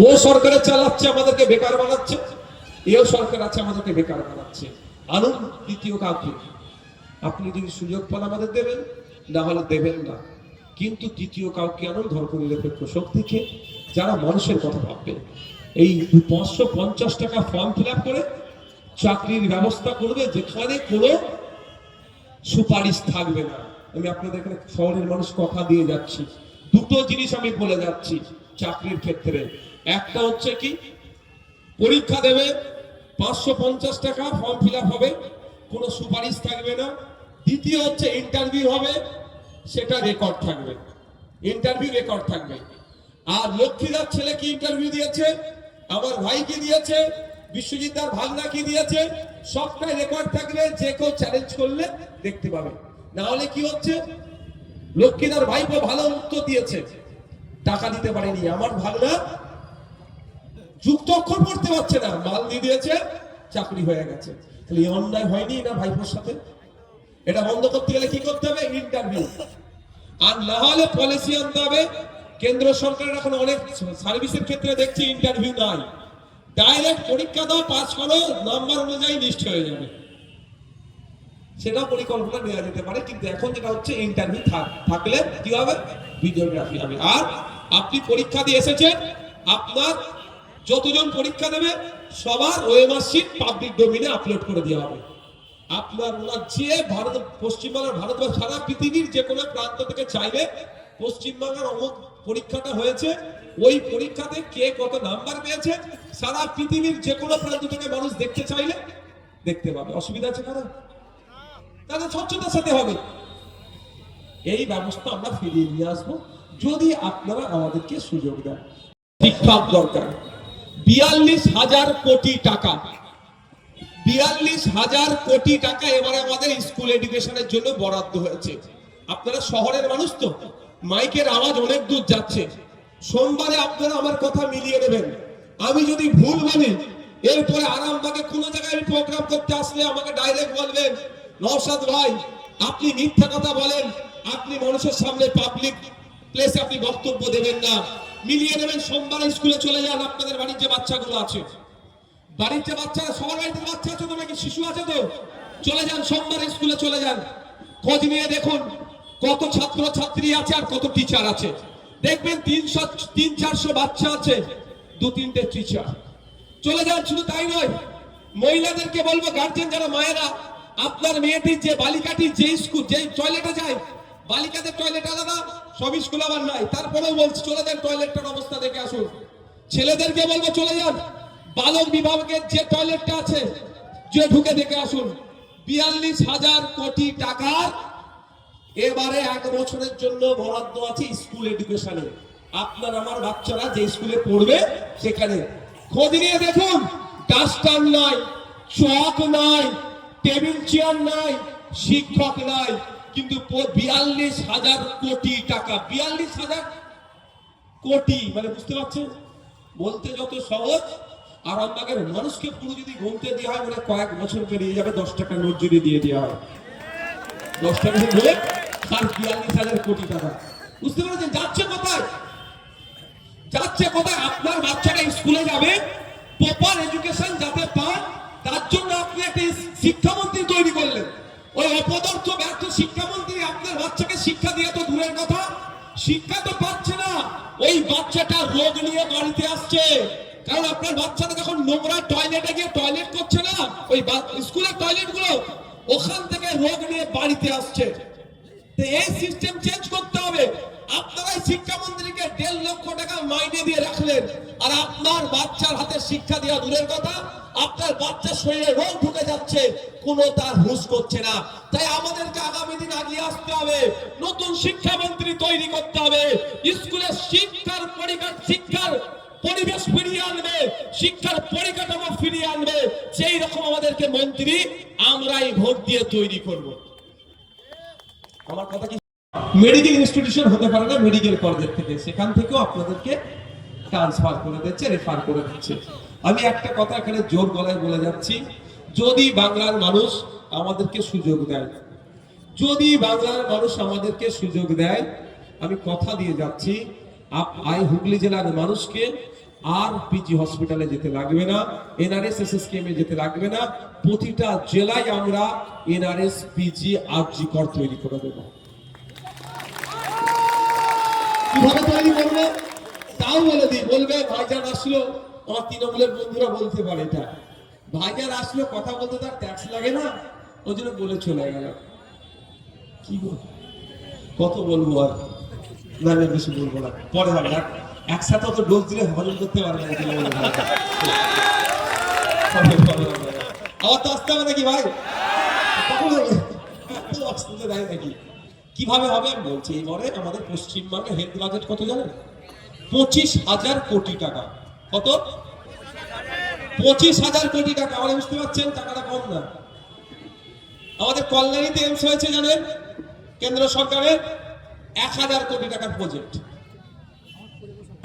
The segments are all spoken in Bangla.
ও সরকারে চালাচ্ছে, আমাদেরকে বেকার বানাচ্ছে। এও সরকার আছে, আমাদেরকে বেকার বানাচ্ছে। আনুন দ্বিতীয় কাউকে। আপনি যদি সুযোগ পান আমাদের দেবেন, না হলে দেবেন না। কিন্তু দ্বিতীয় কাউকে আনুন ধর্মনিরপেক্ষ শক্তিকে, যারা মানুষের কথা ভাববে। এই পাঁচশো পঞ্চাশ টাকা ফর্ম ফিল করে চাকরির ব্যবস্থা করবে, যেখানে কোনো সুপারিশ থাকবে না। আমি আপনাদের এখানে শহরের মানুষ কথা দিয়ে যাচ্ছি। দুটো জিনিস আমি বলে যাচ্ছি চাকরির ক্ষেত্রে। একটা হচ্ছে কি? পরীক্ষা দেবে, পাঁচশো পঞ্চাশ টাকা ফর্ম ফিল হবে, কোনো সুপারিশ থাকবে না। দ্বিতীয় হচ্ছে ইন্টারভিউ হবে, সেটা রেকর্ড থাকবে। ইন্টারভিউ রেকর্ড থাকবে। আর লক্ষ্মীদার ছেলে কি ইন্টারভিউ দিয়েছে? আমার ভাই কি দিয়েছে? বিশ্বজিৎ দার ভাগনা কি দিয়েছে? সবটাই রেকর্ড থাকবে, যে কেউ চ্যালেঞ্জ করলে দেখতে পাবে। না হলে কি হচ্ছে? লক্ষ্মীদার ভাইপো ভালো উত্তর দিয়েছে। টাকা দিতে পারেনি। আমার ভাগনা যুক্ত অক্ষর পড়তে পারছে না। মাল দিয়ে দিয়েছে, চাকরি হয়ে গেছে। তাহলে এই অন্যায় হয়নি না ভাইপোর সাথে? এটা বন্ধ করতে গেলে কি করতে হবে? ইন্টারভিউ আর না হলে পলিসি আনতে হবে। কেন্দ্র সরকারের এখন অনেক সার্ভিসের ক্ষেত্রে দেখছি ইন্টারভিউ নাই। ডাইরেক্ট পরীক্ষা দাও পাস করো নাম্বার অনুযায়ী লিস্ট হয়ে যাবে। সেটা পরিকল্পনা নেওয়া যেতে পারে, কিন্তু এখন যেটা হচ্ছে ইন্টারভিউ থাকলে কি হবে? ভিডিওগ্রাফি হবে। আর আপনি পরীক্ষা দিয়ে এসেছেন, আপনার যতজন পরীক্ষা দেবে, সবার ওয়েমার শিট পাবলিক ডোমিনে আপলোড করে দেওয়া হবে। আপনার যে ভারত, পশ্চিমবাংলার ভারত বা সারা পৃথিবীর যে কোনো প্রান্ত থেকে চাইলে পশ্চিমবাংলার অমুক পরীক্ষাটা হয়েছে, ওই পরীক্ষাতে কে কত নাম্বার পেয়েছে, সারা পৃথিবীর যে কোনো প্রান্ত থেকে মানুষ দেখতে চাইলে দেখতে পাবে। অসুবিধা আছে কারণ তাহলে স্বচ্ছতার সাথে হবে। এই ব্যবস্থা আমরা ফিরিয়ে নিয়ে আসব, যদি আপনারা আমাদেরকে সুযোগ দেন। শিক্ষক দরকার। বিয়াল্লিশ হাজার কোটি টাকা। বিয়াল্লিশ হাজার কোটি টাকা এবারে আমাদের স্কুল এডুকেশনের জন্য বরাদ্দ হয়েছে। আপনারা শহরের মানুষ তো, মাইকের আওয়াজ অনেক দূর যাচ্ছে। সোমবারে আপনারা আমার কথা মিলিয়ে নেবেন। আমি যদি ভুল বলি এরপরে আরামবাগে কোনো জায়গায় আমি প্রোগ্রাম করতে আসলে আমাকে ডাইরেক্ট বলবেন, নওশাদ ভাই, আপনি মিথ্যা কথা বলেন, আপনি মানুষের সামনে পাবলিক প্লেসে আপনি বক্তব্য দেবেন না। মিলিয়ে নেবেন, সোমবার স্কুলে চলে যান আপনাদের বাড়ির যে বাচ্চাগুলো আছে। বাড়ির যে বাচ্চারা, সবার বাড়িতে বাচ্চা আছে তো নাকি শিশু আছে তো? চলে যান, সোমবার স্কুলে চলে যান। খোঁজ নিয়ে দেখুন কত ছাত্র ছাত্রী আছে আর কত টিচার আছে। দেখবেন তিনশো, তিন চারশো বাচ্চা আছে, দু তিনটে টিচার চলে যান, শুধু তাই নয়, মহিলাদেরকে বলব গার্জেন যারা মায়েরা, আপনার মেয়েটির যে বালিকাটি, যে স্কুল, যে টয়লেটে যায় বালিকাদের টয়লেট আলাদা সব স্কুল আবার নাই। তারপরেও বলছি চলে যান টয়লেটটার অবস্থা দেখে আসুন। ছেলেদেরকে বলব, চলে যান। বালক বিভাগের যে টয়লেটটা আছে, যে ঢুকে দেখে আসুন। বিয়াল্লিশ হাজার কোটি টাকার এবারে এক বছরের জন্য বরাদ্দ আছে স্কুল এডুকেশনে। আপনার, আমার বাচ্চারা যে স্কুলে পড়বে সেখানে। খোঁজ নিয়ে দেখুন, ডাস্টার নাই, চক নাই, টেবিল চেয়ার নাই, শিক্ষক নাই। কিন্তু বিয়াল্লিশ হাজার কোটি টাকা, বিয়াল্লিশ হাজার কোটি মানে বুঝতে পারছেন? বলতে যত সহজ আর আমাদের মানুষকে পুরো যদি গুনতে দেওয়া হয় মানে কয়েক বছর পেরিয়ে যাবে, দশ টাকা নোট যদি দিয়ে দেওয়া হয়। দশ টাকা নোট আর বিয়াল্লিশ হাজার কোটি টাকা। বুঝতে পেরেছেন? যাচ্ছে কোথায়? যাচ্ছে কোথায়? আপনার বাচ্চাটা স্কুলে যাবে প্রপার এডুকেশন যাতে পান, তার জন্য আপনি একটা শিক্ষামন্ত্রী তৈরি করলেন। ওই অপদার্থ ব্যর্থ শিক্ষামন্ত্রী আপনার বাচ্চাকে শিক্ষা দিয়ে তো দূরের কথা। শিক্ষা তো পাচ্ছে না। ওই বাচ্চাটা রোগ নিয়ে বাড়িতে আসছে। কারণ আপনার বাচ্চাটা যখন নোংরা টয়লেটে গিয়ে টয়লেট করছে না, ওই স্কুলের টয়লেটগুলো ওখান থেকে রোগ নিয়ে বাড়িতে আসছে। এই সিস্টেম চেঞ্জ করতে হবে। আপনারাই শিক্ষামন্ত্রীকে দেড় লক্ষ টাকা মাইনে দিয়ে রাখলেন। আর আপনার বাচ্চার হাতে শিক্ষা দেওয়া দূরের কথা, আপনার বাচ্চার শরীরে রোগ ঢুকে যাচ্ছে, কোনো তার হুঁশ করছে না। তাই আমাদেরকে আগামী দিন আগিয়ে আসতে হবে। নতুন শিক্ষামন্ত্রী তৈরি করতে হবে। স্কুলের শিক্ষার পরিকার শিক্ষার পরিবেশ ফিরিয়ে আনবে, শিক্ষার পরিকাঠামো ফিরিয়ে আনবে। সেই রকম আমাদেরকে মন্ত্রী, আমরাই ভোট দিয়ে তৈরি করব। আমার কথা কি মেডিকেল ইনস্টিটিউশন হতে পারে না মেডিকেল কলেজের থেকে। সেখান থেকেও আপনাদেরকে ট্রান্সফার করে দিচ্ছে রেফার করে দিচ্ছে। আমি একটা কথা এখানে জোর গলায় বলে যাচ্ছি, যদি বাংলার মানুষ আমাদেরকে সুযোগ দেয়, যদি বাংলার মানুষ আমাদেরকে সুযোগ দেয়, আমি কথা দিয়ে যাচ্ছি আই হুগলি জেলার মানুষকে আর পিজি হসপিটালে যেতে লাগবে না এনআরএস এস এ যেতে লাগবে না প্রতিটা জেলায় আমরা এনআরএস পিজি আরজি কর তৈরি করে দেবো। কীভাবে তৈরি করবে? তাও বলে দিই, বলবে, ভাইজান আসলো। আমার তৃণমূলের বন্ধুরা বলতে পারে এটা। ভাইজান আসলো, কথা বলতে তার ট্যাক্স লাগে না, ওই জন্য বলে চলে গেল। কি কত বলব আর? না বেশি বলব না। পরে হবে না। একসাথে অত ডোজ দিলে হজম করতে পারবে না আবার তো আসতে হবে নাকি ভাই? অসুবিধা দেয় নাকি? কীভাবে হবে? আমি বলছি, এবারে আমাদের পশ্চিমবঙ্গে হেলথ বাজেট কত জানেন? পঁচিশ হাজার কোটি টাকা। কত? পঁচিশ হাজার কোটি টাকা। আমরা বুঝতে পারছেন, টাকাটা কম না। আমাদের কল্যাণীতে এমস হয়েছে জানেন? কেন্দ্র সরকারের এক হাজার কোটি টাকার প্রজেক্ট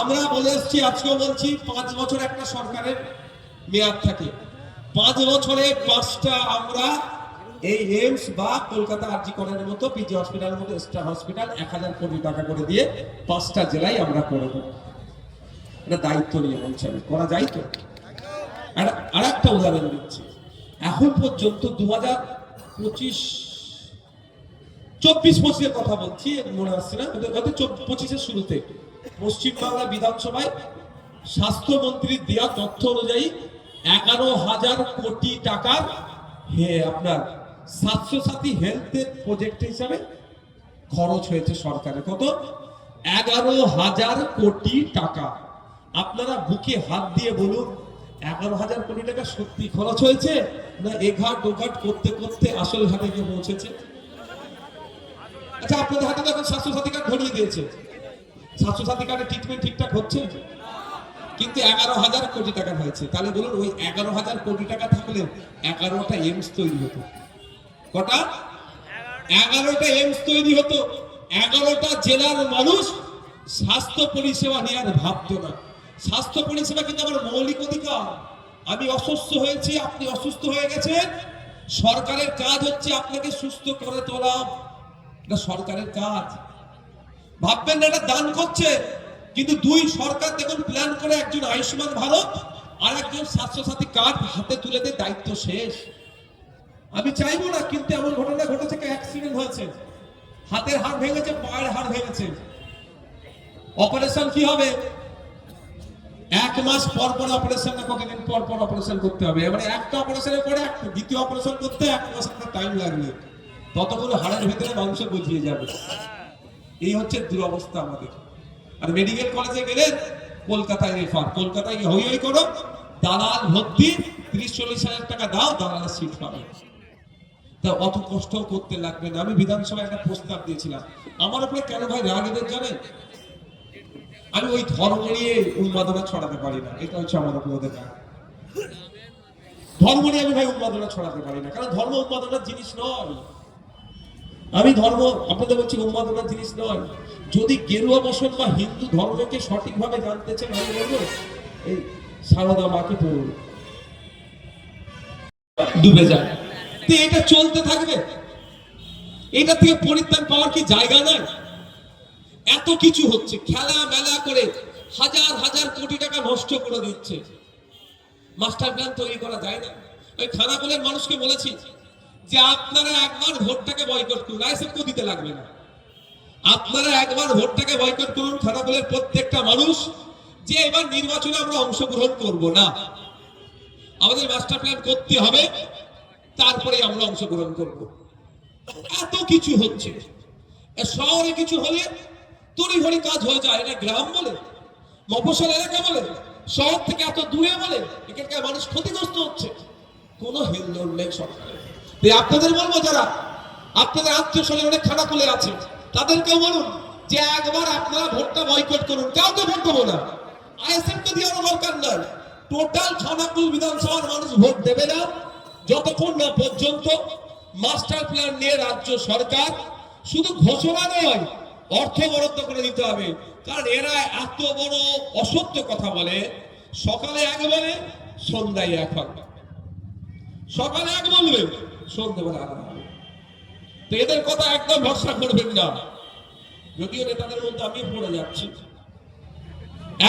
আমরা বলে এসছি, আজকেও বলছি, পাঁচ বছর একটা সরকারের মেয়াদ থাকে। পাঁচ বছরে পাঁচটা আমরা এই এইমস বা কলকাতা আরজি করের মতো পিজি হসপিটালের মতো স্টার হসপিটাল এক হাজার কোটি টাকা করে দিয়ে পাঁচটা জেলায় আমরা করে দেবো। এটা দায়িত্ব নিয়ে বলছি আমি। করা যায় তো? আর একটা উদাহরণ দিচ্ছি। এখন পর্যন্ত দু হাজার পঁচিশ চব্বিশ পঁচিশের কথা বলছি, মনে আসছে না? হয়তো পঁচিশের শুরুতে। পশ্চিমবাংলা বিধানসভায় স্বাস্থ্যমন্ত্রীর দেওয়া তথ্য অনুযায়ী এগারো হাজার কোটি টাকার আপনার স্বাস্থ্য সাথী হেলথের প্রজেক্ট হিসাবে খরচ হয়েছে সরকারের। কত? এগারো হাজার কোটি টাকা। আপনারা বুকে হাত দিয়ে বলুন, এগারো হাজার কোটি টাকা সত্যি খরচ হয়েছে না এঘাট ওঘাট করতে করতে আসল ঘাটে গিয়ে পৌঁছেছে? আচ্ছা আপনাদের হাতে তো এখন স্বাস্থ্য সাথী কার্ড ধরিয়ে দিয়েছে। স্বাস্থ্য সাথী কার্ডের ট্রিটমেন্ট ঠিকঠাক হচ্ছে? কিন্তু এগারো হাজার কোটি টাকা হয়েছে। তাহলে বলুন, ওই এগারো হাজার কোটি টাকা থাকলে এগারোটা এমস তৈরি হতো। কটা? এগারোটা এমস তৈরি হতো। এগারোটা জেলার মানুষ স্বাস্থ্য পরিষেবা নিয়ে আর ভাবতো না। স্বাস্থ্য পরিষেবা কিন্তু আমার মৌলিক অধিকার। আমি অসুস্থ হয়েছি, আপনি অসুস্থ হয়ে গেছেন। সরকারের কাজ হচ্ছে আপনাকে সুস্থ করে তোলা। এটা সরকারের কাজ। ভাববেন না, এটা দান করছে। কিন্তু দুই সরকার দেখুন প্ল্যান করে একজন আয়ুষ্মান ভারত আর একজন স্বাস্থ্য সাথী কার্ড হাতে তুলে দিয়ে, দায়িত্ব শেষ। আমি চাইব না, কিন্তু এমন ঘটনা ঘটেছে অ্যাক্সিডেন্ট হয়েছে। হাতের হাড় ভেঙেছে, পায়ের হাড় ভেঙেছে। অপারেশন কি হবে? এক মাস পর পর অপারেশন না, কতদিন পর পর অপারেশন করতে হবে? এবারে একটা অপারেশনের পরে একটা, দ্বিতীয় অপারেশন করতে এক মাস একটা টাইম লাগবে। ততক্ষণ হাড়ের ভেতরে মাংস গজিয়ে যাবে। এই হচ্ছে দুরবস্থা আমাদের। আর মেডিকেল কলেজে গেলে কলকাতায় রেফার। কলকাতায় হই হই করো, দালাল ভর্তি, তিরিশ চল্লিশ হাজার টাকা দাও, দালালের সিট পাবে। তা অত কষ্ট করতে লাগবে না। আমি বিধানসভায় একটা প্রস্তাব দিয়েছিলাম। আমার উপরে কেন ভাই রাগেদের জানেন? আমি ওই ধর্ম নিয়ে উন্মাদনা ছড়াতে পারি না। এটা হচ্ছে আমার উপর ওদের। ধর্ম নিয়ে আমি ভাই উন্মাদনা ছড়াতে পারি না। কারণ ধর্ম উন্মাদনার জিনিস নয়। আমি ধর্ম, আপনাদের বলছি উন্মাদনার জিনিস নয়। যদি গেরুয়া বসন বা হিন্দু ধর্মকে সঠিকভাবে জানতে চান, আমি বলব, এই সারদা মাকে পড়ুন। ডুবে যায়। তো এটা চলতে থাকবে। এটা থেকে পরিত্রাণ পাওয়ার কি জায়গা নাই? এত কিছু হচ্ছে, খেলা মেলা করে হাজার হাজার কোটি টাকা নষ্ট করে দিচ্ছে। মাস্টার প্ল্যান তৈরি করা যায় না। ওই খানাগুলের মানুষকে বলেছি যে আপনারা একবার ভোটটাকে বয়কট করুন আইসেফকেও দিতে লাগবে না। আপনারা একবার ভোটটাকে বয়কট করুন খানাগুলের প্রত্যেকটা মানুষ যে এবার নির্বাচনে আমরা অংশগ্রহণ করব না। আমাদের মাস্টার প্ল্যান করতে হবে, তারপরে আমরা অংশগ্রহণ করব। এত কিছু হচ্ছে। শহরে কিছু হলে তড়িঘড়ি কাজ হয়ে যায়, এটা গ্রাম বলে, মফস্বল এলাকা বলে, শহর থেকে এত দূরে বলে, এখানকার মানুষ ক্ষতিগ্রস্ত হচ্ছে। কোনো হেলদোল নেই সরকারের তাই আপনাদের বলব যারা, আপনাদের আত্মীয় স্বজন অনেক খানা খুলে আছে, তাদেরকেও বলুন যে একবার আপনারা ভোটটা বয়কট করুন। কাউকে ভোট দেবো না। আইএসএফ তো দেওয়ার দরকার নাই। টোটাল খানাকুল বিধানসভার মানুষ ভোট দেবে না। যতক্ষণ না পর্যন্ত মাস্টার প্ল্যান নিয়ে রাজ্য সরকার শুধু ঘোষণা নয়, অর্থ বরাদ্দ করে দিতে হবে। কারণ এরা এত বড় অসত্য কথা বলে। সকালে এক বলে, সন্ধ্যায় এক হবে। সকালে এক বলবে সন্ধ্যেবেলা হবে তো এদের কথা একদম ভরসা করবেন না। যদিও নেতাদের মধ্যে আমি পড়ে যাচ্ছি।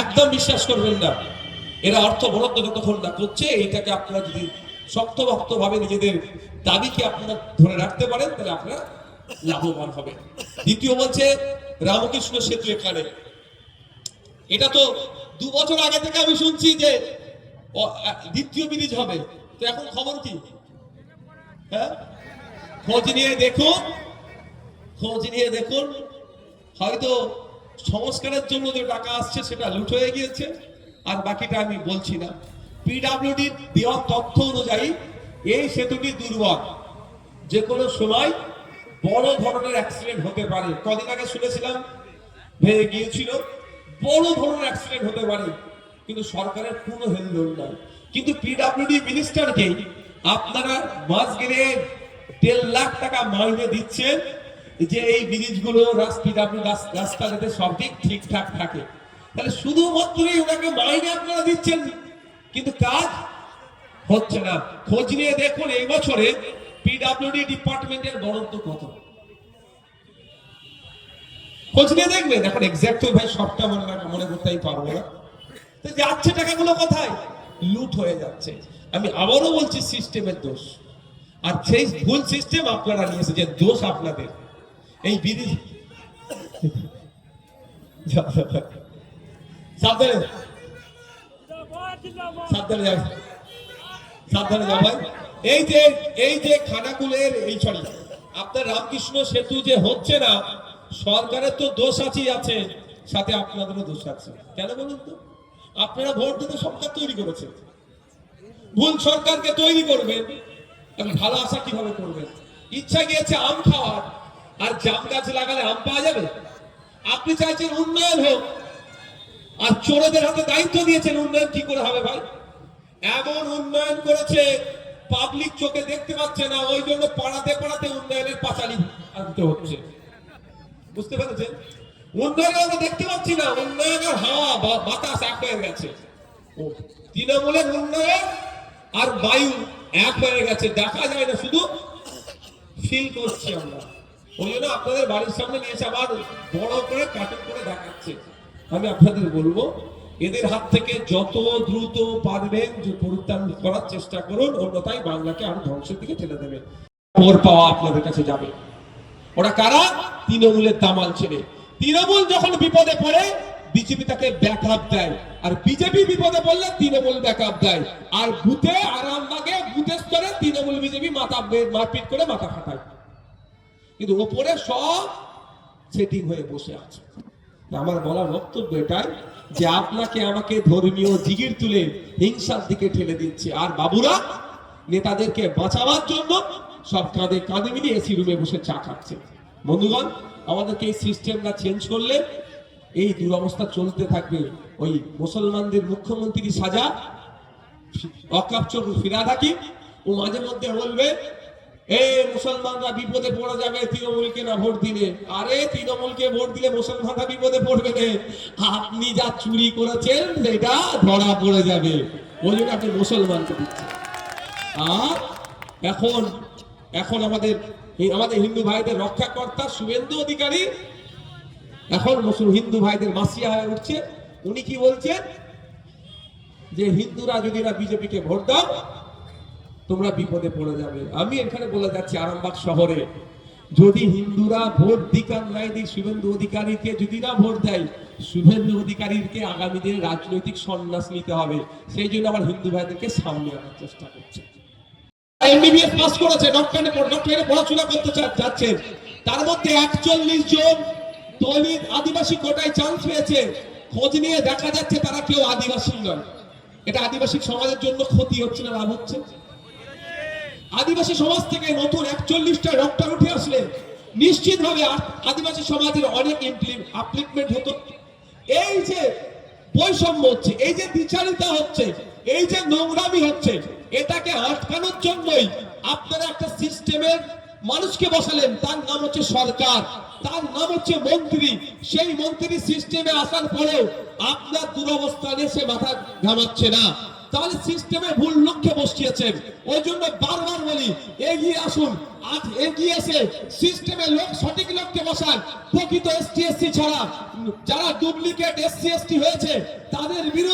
একদম বিশ্বাস করবেন না। এরা অর্থ বরাদ্দ যতক্ষণ না করছে, এইটাকে আপনারা যদি শক্তভক্ত ভাবে নিজেদের দাবিকে আপনারা ধরে রাখতে পারেন, তাহলে আপনারা লাভবান হবে দ্বিতীয় বলছে, রামকৃষ্ণ সেতু এখানে। এটা তো দু বছর আগে থেকে আমি শুনছি যে দ্বিতীয় ব্রিজ হবে। তো এখন খবর কি? হ্যাঁ? খোঁজ নিয়ে দেখুন। খোঁজ নিয়ে দেখুন। হয়তো সংস্কারের জন্য যে টাকা আসছে সেটা লুট হয়ে গিয়েছে। আর বাকিটা আমি বলছি না। পিডাব্লিউডি দেওয়া তথ্য অনুযায়ী এই সেতুটি দুর্বল। যে কোনো সময় বড় ধরনের অ্যাক্সিডেন্ট হতে পারে। কদিন আগে শুনেছিলাম, ভেঙে গিয়েছিল। বড় ধরনের অ্যাক্সিডেন্ট হতে পারে। কিন্তু সরকারের কোনো হেলদোল নাই। কিন্তু পিডাব্লিউডি মিনিস্টারকে আপনারা মাস গেলে দেড় লাখ টাকা মাইনে দিচ্ছেন যে এই ব্রিজগুলো পিডাব্লিউ রাস্তা যাতে সব দিক ঠিকঠাক থাকে। তাহলে শুধুমাত্রই ওনাকে মাইনে আপনারা দিচ্ছেন, কিন্তু কাজ হচ্ছে না। খোঁজ নিয়ে দেখুন এই বছরে পিডাব্লিউডি ডিপার্টমেন্টের বরাদ্দ কত। খোঁজ নিয়ে দেখবেন। এখন এক্সাক্ট ভাই সবটা মনে মনে করতেই পারব না। তো যাচ্ছে টাকাগুলো কোথায়? লুট হয়ে যাচ্ছে। আমি আবারও বলছি, সিস্টেমের দোষ। আর সেই ভুল সিস্টেম আপনারা নিয়ে এসেছেন দোষ আপনাদের। এই বিধি সাবধানে। সাবধানে এই যে এই যে খানাকুলের এই সরি, আপনার রামকৃষ্ণ সেতু যে হচ্ছে না, সরকারের তো দোষ আছেই আছে, সাথে আপনাদেরও দোষ আছে। কেন বলুন তো? আপনারা ভোট দিতে সরকার তৈরি করেছেন ভুল সরকারকে তৈরি করবেন এখন ভালো আশা কীভাবে করবেন? ইচ্ছা গিয়েছে আম খাওয়ার, আর জাম গাছ লাগালে আম পাওয়া যাবে? আপনি চাইছেন উন্নয়ন হোক, আর চোরদের হাতে দায়িত্ব দিয়েছেন উন্নয়ন কি করে হবে ভাই? এমন উন্নয়ন করেছে পাবলিক চোখে দেখতে পাচ্ছে না, ওই জন্য পাড়াতে পাড়াতে উন্নয়নের পাঁচালি আনতে হচ্ছে। বুঝতে পেরেছেন? উন্নয়ন আমরা দেখতে পাচ্ছি না। উন্নয়নের হাওয়া বাতাস এক হয়ে গেছে। তৃণমূলের উন্নয়ন আর বায়ু এক হয়ে গেছে। দেখা যায় না, শুধু ফিল করছি আমরা। ওই জন্য আপনাদের বাড়ির সামনে নিয়ে এসে আবার বড় করে কার্টুন করে দেখাচ্ছে। আমি আপনাদের বলব, এদের হাত থেকে যত দ্রুত পারবেন যে পরিত্রাণ করার চেষ্টা করুন, অন্যথায় বাংলাকে আরও ধ্বংসের দিকে ঠেলে দেবে। খবর পাওয়া আপনাদের কাছে যাবে। ওরা কারা? তৃণমূলের দামাল ছেলে। তৃণমূল যখন বিপদে পড়ে, বিজেপি তাকে ব্যাকআপ দেয়। আর বিজেপি বিপদে পড়লে তৃণমূল ব্যাকআপ দেয়। আর বুথে আরামবাগে বুথের স্তরে তৃণমূল বিজেপি মাথা মারপিট করে মাথা ফাটায়। কিন্তু ওপরে সব সেটিং হয়ে বসে আছে। আমার বলার বক্তব্য এটাই যে আপনাকে আমাকে ধর্মীয় জিগির তুলে হিংসার দিকে ঠেলে দিচ্ছে। আর বাবুরা, নেতাদেরকে বাঁচাবার জন্য সব কাঁধে কাঁধে মিলিয়ে এসি রুমে বসে চা খাচ্ছে। বন্ধুগণ আমাদেরকে এই সিস্টেমটা চেঞ্জ করলে এই দুরবস্থা চলতে থাকবে। ওই মুসলমানদের মুখ্যমন্ত্রী সাজা অকাপ চোখ ফিরা থাকি ও মাঝে মধ্যে বলবে, এ, মুসলমানরা বিপদে পড়ে যাবে তৃণমূলকে না ভোট দিলে। আরে, তৃণমূলকে ভোট দিলে মুসলমানরা বিপদে পড়বে আপনি যা চুরি করেছেন, সেটা ধরা পড়ে যাবে। ওই জন্য আপনি মুসলমানকে দিচ্ছেন। আর এখন এখন আমাদের আমাদের হিন্দু ভাইদের রক্ষাকর্তা শুভেন্দু অধিকারী। এখন মুসলিম, হিন্দু ভাইদের মাসিয়া হয়ে উঠছে। উনি কি বলছেন? যে হিন্দুরা যদি না বিজেপিকে ভোট দাও, তোমরা বিপদে পড়ে যাবে। আমি এখানে বলে যাচ্ছি আরামবাগ শহরে। যদি হিন্দুরা ভোট দিকার নাই শুভেন্দু অধিকারীকে যদি না ভোট দেয়, শুভেন্দু অধিকারীকে আগামী দিনে রাজনৈতিক সন্ন্যাস নিতে হবে। সেই জন্য আমার হিন্দু ভাইদেরকে সামনে আনার চেষ্টা করছে। এমবিবিএস পাস করেছে ডক্টরে ডক্টরে পড়াশোনা করতে যাচ্ছেন। তার মধ্যে একচল্লিশ জন দলিত আদিবাসী কোটায় চান্স পেয়েছে। খোঁজ নিয়ে দেখা যাচ্ছে তারা কেউ আদিবাসী নয়। এটা আদিবাসী সমাজের জন্য ক্ষতি হচ্ছে না, লাভ হচ্ছে। আদিবাসী সমাজ থেকে নতুন একচল্লিশটা ডক্টর উঠে আসলে নিশ্চিতভাবে আদিবাসী সমাজের অনেক আপলিটমেন্ট হতো। এই যে বৈষম্য হচ্ছে, এই যে বিচারিতা হচ্ছে, এই যে নোংরামি হচ্ছে এটাকে আটকানোর জন্যই আপনারা একটা সিস্টেমের মানুষকে বসালেন। তার নাম হচ্ছে সরকার, তার নাম হচ্ছে মন্ত্রী। সেই মন্ত্রী সিস্টেমে আসার পরেও আপনার দুরবস্থানে সে মাথা ঘামাচ্ছে না। তাহলে সিস্টেমে ভুল লক্ষ্যে বসিয়েছেন। ওই জন্য বারবার বলি, এগিয়ে আসুন। আজ এগিয়ে এসে সিস্টেমে লোক সঠিক লক্ষ্যে বসান। প্রকৃত এসটি এসসি ছাড়া যারা ডুপ্লিকেট এসসি, এসটি হয়েছে, তাদের বিরুদ্ধে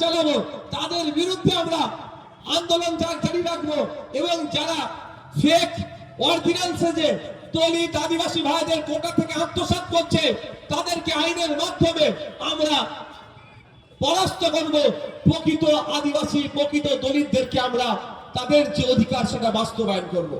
চালাবো, তাদের বিরুদ্ধে আমরা আন্দোলন জারি রাখব এবং যারা ফেক অরিজিনাল সেজে দলিত আদিবাসী ভাইদের কোটা থেকে আত্মসাৎ করছে, তাদেরকে আইনের মাধ্যমে আমরা পরাস্ত করব। প্রকৃত আদিবাসী, প্রকৃত দলিতদেরকে আমরা তাদের যে অধিকার, সেটা বাস্তবায়ন করব।